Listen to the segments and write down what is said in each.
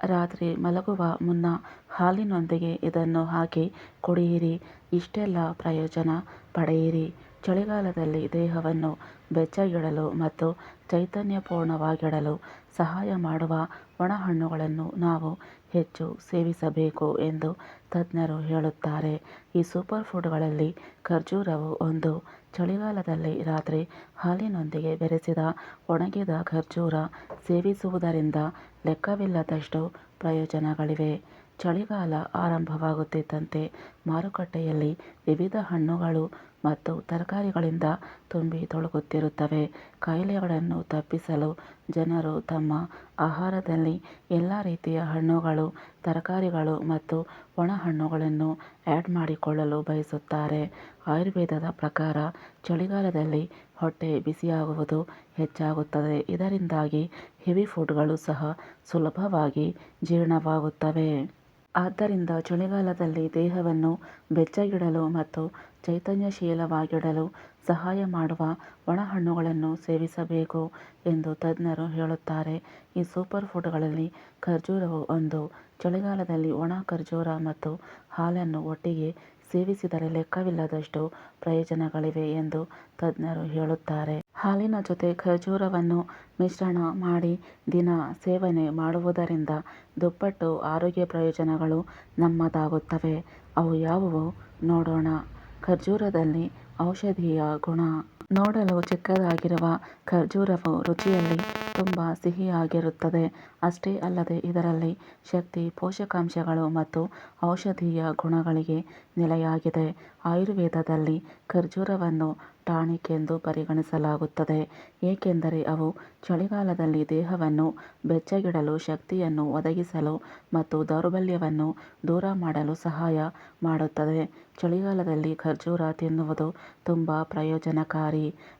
ರಾತ್ರಿ ಮಲಗುವ ಮುನ್ನ ಹಾಲಿನೊಂದಿಗೆ ಇದನ್ನು ಹಾಕಿ ಕುಡಿಯಿರಿ. ಇಷ್ಟೆಲ್ಲ ಪ್ರಯೋಜನ ಪಡೆಯಿರಿ. ಚಳಿಗಾಲದಲ್ಲಿ ದೇಹವನ್ನು ಬೆಚ್ಚಗಿಡಲು ಮತ್ತು ಚೈತನ್ಯಪೂರ್ಣವಾಗಿಡಲು ಸಹಾಯ ಮಾಡುವ ಒಣಹಣ್ಣುಗಳನ್ನು ನಾವು ಹೆಚ್ಚು ಸೇವಿಸಬೇಕು ಎಂದು ತಜ್ಞರು ಹೇಳುತ್ತಾರೆ. ಈ ಸೂಪರ್ ಫುಡ್ಗಳಲ್ಲಿ ಖರ್ಜೂರವು ಒಂದು. ಚಳಿಗಾಲದಲ್ಲಿ ರಾತ್ರಿ ಹಾಲಿನೊಂದಿಗೆ ಬೆರೆಸಿದ ಒಣಗಿದ ಖರ್ಜೂರ ಸೇವಿಸುವುದರಿಂದ ಲೆಕ್ಕವಿಲ್ಲದಷ್ಟು ಪ್ರಯೋಜನಗಳಿವೆ. ಚಳಿಗಾಲ ಆರಂಭವಾಗುತ್ತಿದ್ದಂತೆ ಮಾರುಕಟ್ಟೆಯಲ್ಲಿ ವಿವಿಧ ಹಣ್ಣುಗಳು ಮತ್ತು ತರಕಾರಿಗಳಿಂದ ತುಂಬಿ ತೊಳಗುತ್ತಿರುತ್ತವೆ. ಕಾಯಿಲೆಗಳನ್ನು ತಪ್ಪಿಸಲು ಜನರು ತಮ್ಮ ಆಹಾರದಲ್ಲಿ ಎಲ್ಲ ರೀತಿಯ ಹಣ್ಣುಗಳು, ತರಕಾರಿಗಳು ಮತ್ತು ಒಣಹಣ್ಣುಗಳನ್ನು ಆ್ಯಡ್ ಮಾಡಿಕೊಳ್ಳಲು ಬಯಸುತ್ತಾರೆ. ಆಯುರ್ವೇದದ ಪ್ರಕಾರ ಚಳಿಗಾಲದಲ್ಲಿ ಹೊಟ್ಟೆ ಬಿಸಿಯಾಗುವುದು ಹೆಚ್ಚಾಗುತ್ತದೆ. ಇದರಿಂದಾಗಿ ಹೆವಿ ಫುಡ್ಗಳು ಸಹ ಸುಲಭವಾಗಿ ಜೀರ್ಣವಾಗುತ್ತವೆ. ಆದ್ದರಿಂದ ಚಳಿಗಾಲದಲ್ಲಿ ದೇಹವನ್ನು ಬೆಚ್ಚಗಿಡಲು ಮತ್ತು ಚೈತನ್ಯಶೀಲವಾಗಿಡಲು ಸಹಾಯ ಮಾಡುವ ಒಣಹಣ್ಣುಗಳನ್ನು ಸೇವಿಸಬೇಕು ಎಂದು ತಜ್ಞರು ಹೇಳುತ್ತಾರೆ. ಈ ಸೂಪರ್ ಫುಡ್ಗಳಲ್ಲಿ ಖರ್ಜೂರವು ಒಂದು, ಚಳಿಗಾಲದಲ್ಲಿ ಒಣ ಖರ್ಜೂರ ಮತ್ತು ಹಾಲನ್ನು ಒಟ್ಟಿಗೆ ಸೇವಿಸಿದರೆ ಲೆಕ್ಕವಿಲ್ಲದಷ್ಟು ಪ್ರಯೋಜನಗಳಿವೆ ಎಂದು ತಜ್ಞರು ಹೇಳುತ್ತಾರೆ. ಹಾಲಿನ ಜೊತೆ ಖರ್ಜೂರವನ್ನು ಮಿಶ್ರಣ ಮಾಡಿ ದಿನ ಸೇವನೆ ಮಾಡುವುದರಿಂದ ದುಪ್ಪಟ್ಟು ಆರೋಗ್ಯ ಪ್ರಯೋಜನಗಳು ನಮ್ಮದಾಗುತ್ತವೆ. ಅವು ಯಾವುವು? ನೋಡೋಣ. ಖರ್ಜೂರದಲ್ಲಿ ಔಷಧೀಯ ಗುಣ ನೋಡಲು ಚಿಕ್ಕದಾಗಿರುವ ಖರ್ಜೂರವು ರುಚಿಯಲ್ಲಿ ತುಂಬ ಸಿಹಿಯಾಗಿರುತ್ತದೆ. ಅಷ್ಟೇ ಅಲ್ಲದೆ ಇದರಲ್ಲಿ ಶಕ್ತಿ, ಪೋಷಕಾಂಶಗಳು ಮತ್ತು ಔಷಧೀಯ ಗುಣಗಳಿಗೆ ನೆಲೆಯಾಗಿದೆ. ಆಯುರ್ವೇದದಲ್ಲಿ ಖರ್ಜೂರವನ್ನು ಟಾನಿಕ್ ಎಂದು ಪರಿಗಣಿಸಲಾಗುತ್ತದೆ. ಏಕೆಂದರೆ ಅವು ಚಳಿಗಾಲದಲ್ಲಿ ದೇಹವನ್ನು ಬೆಚ್ಚಗಿಡಲು ಶಕ್ತಿಯನ್ನು ಒದಗಿಸಲು ಮತ್ತು ದೌರ್ಬಲ್ಯವನ್ನು ದೂರ ಮಾಡಲು ಸಹಾಯ ಮಾಡುತ್ತದೆ. ಚಳಿಗಾಲದಲ್ಲಿ ಖರ್ಜೂರ ತಿನ್ನುವುದು ತುಂಬ ಪ್ರಯೋಜನಕಾರಿ.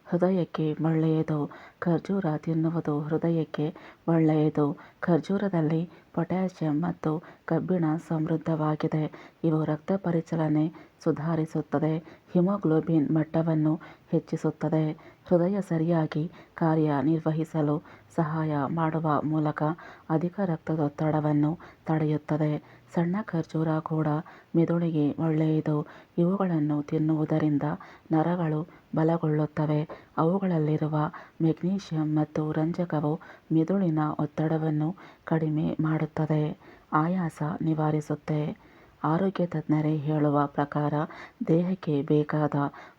ಹೃದಯಕ್ಕೆ ಒಳ್ಳೆಯದು ಖರ್ಜೂರ ತಿನ್ನುವುದು ಹೃದಯಕ್ಕೆ ಒಳ್ಳೆಯದು ಖರ್ಜೂರದಲ್ಲಿ ಪೊಟ್ಯಾಸಿಯಮ್ ಮತ್ತು ಕಬ್ಬಿಣ ಸಮೃದ್ಧವಾಗಿದೆ. ಇವು ರಕ್ತ ಪರಿಚಲನೆ ಸುಧಾರಿಸುತ್ತದೆ. ಹಿಮೋಗ್ಲೋಬಿನ್ ಮಟ್ಟವನ್ನು ಹೆಚ್ಚಿಸುತ್ತದೆ. ಹೃದಯ ಸರಿಯಾಗಿ ಕಾರ್ಯನಿರ್ವಹಿಸಲು ಸಹಾಯ ಮಾಡುವ ಮೂಲಕ ಅಧಿಕ ರಕ್ತದೊತ್ತಡವನ್ನು ತಡೆಯುತ್ತದೆ. ಸಣ್ಣ ಖರ್ಜೂರ ಕೂಡ ಮೆದುಳಿಗೆ ಒಳ್ಳೆಯದು. ಇವುಗಳನ್ನು ತಿನ್ನುವುದರಿಂದ ನರಗಳು ಬಲಗೊಳ್ಳುತ್ತವೆ. ಅವುಗಳಲ್ಲಿರುವ ಮೆಗ್ನೀಷಿಯಂ ಮತ್ತು ರಂಜಕವು ಮೆದುಳಿನ ಒತ್ತಡವನ್ನು ಕಡಿಮೆ ಮಾಡುತ್ತದೆ. ಆಯಾಸ ನಿವಾರಿಸುತ್ತೆ. ಆರೋಗ್ಯ ತಜ್ಞರೇ ಹೇಳುವ ಪ್ರಕಾರ ದೇಹಕ್ಕೆ ಬೇಕಾದ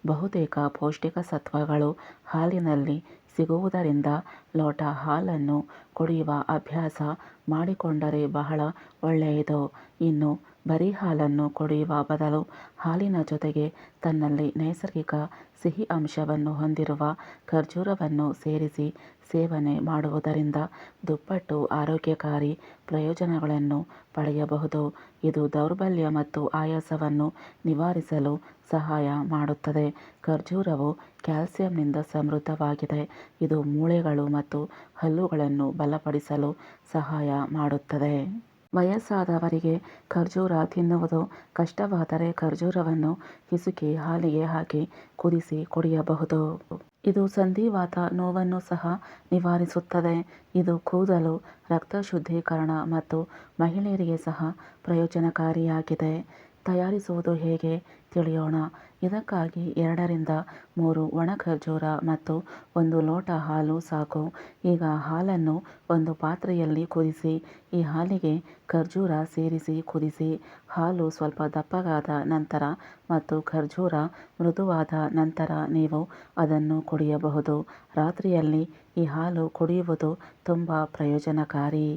ಬಹುತೇಕ ಪೌಷ್ಟಿಕ ಸತ್ವಗಳು ಹಾಲಿನಲ್ಲಿ ಸಿಗುವುದರಿಂದ ಲೋಟ ಹಾಲನ್ನು ಕುಡಿಯುವ ಅಭ್ಯಾಸ ಮಾಡಿಕೊಂಡರೆ ಬಹಳ ಒಳ್ಳೆಯದು. ಇನ್ನು ಬರೀ ಹಾಲನ್ನು ಕುಡಿಯುವ ಬದಲು ಹಾಲಿನ ಜೊತೆಗೆ ತನ್ನಲ್ಲಿ ನೈಸರ್ಗಿಕ ಸಿಹಿ ಅಂಶವನ್ನು ಹೊಂದಿರುವ ಖರ್ಜೂರವನ್ನು ಸೇರಿಸಿ ಸೇವನೆ ಮಾಡುವುದರಿಂದ ದುಪ್ಪಟ್ಟು ಆರೋಗ್ಯಕಾರಿ ಪ್ರಯೋಜನಗಳನ್ನು ಪಡೆಯಬಹುದು. ಇದು ದೌರ್ಬಲ್ಯ ಮತ್ತು ಆಯಾಸವನ್ನು ನಿವಾರಿಸಲು ಸಹಾಯ ಮಾಡುತ್ತದೆ. ಖರ್ಜೂರವು ಕ್ಯಾಲ್ಸಿಯಂನಿಂದ ಸಮೃದ್ಧವಾಗಿದೆ. ಇದು ಮೂಳೆಗಳು ಮತ್ತು ಹಲ್ಲುಗಳನ್ನು ಬಲಪಡಿಸಲು ಸಹಾಯ ಮಾಡುತ್ತದೆ. ವಯಸ್ಸಾದವರಿಗೆ ಖರ್ಜೂರ ತಿನ್ನುವುದು ಕಷ್ಟವಾದರೆ ಖರ್ಜೂರವನ್ನು ಹಿಸುಕಿ ಹಾಲಿಗೆ ಹಾಕಿ ಕುದಿಸಿ ಕುಡಿಯಬಹುದು. ಇದು ಸಂಧಿವಾತ ನೋವನ್ನು ಸಹ ನಿವಾರಿಸುತ್ತದೆ. ಇದು ಕೂದಲು, ರಕ್ತ ಶುದ್ಧೀಕರಣ ಮತ್ತು ಮಹಿಳೆಯರಿಗೆ ಸಹ ಪ್ರಯೋಜನಕಾರಿಯಾಗಿದೆ. ತಯಾರಿಸುವುದು ಹೇಗೆ ತಿಳಿಯೋಣ. ಇದಕ್ಕಾಗಿ ಎರಡರಿಂದ ಮೂರು ಒಣ ಖರ್ಜೂರ ಮತ್ತು ಒಂದು ಲೋಟ ಹಾಲು ಸಾಕು. ಈಗ ಹಾಲನ್ನು ಒಂದು ಪಾತ್ರೆಯಲ್ಲಿ ಕುದಿಸಿ, ಈ ಹಾಲಿಗೆ ಖರ್ಜೂರ ಸೇರಿಸಿ ಕುದಿಸಿ, ಹಾಲು ಸ್ವಲ್ಪ ದಪ್ಪಗಾದ ನಂತರ ಮತ್ತು ಖರ್ಜೂರ ಮೃದುವಾದ ನಂತರ ನೀವು ಅದನ್ನು ಕುಡಿಯಬಹುದು. ರಾತ್ರಿಯಲ್ಲಿ ಈ ಹಾಲು ಕುಡಿಯುವುದು ತುಂಬ ಪ್ರಯೋಜನಕಾರಿ.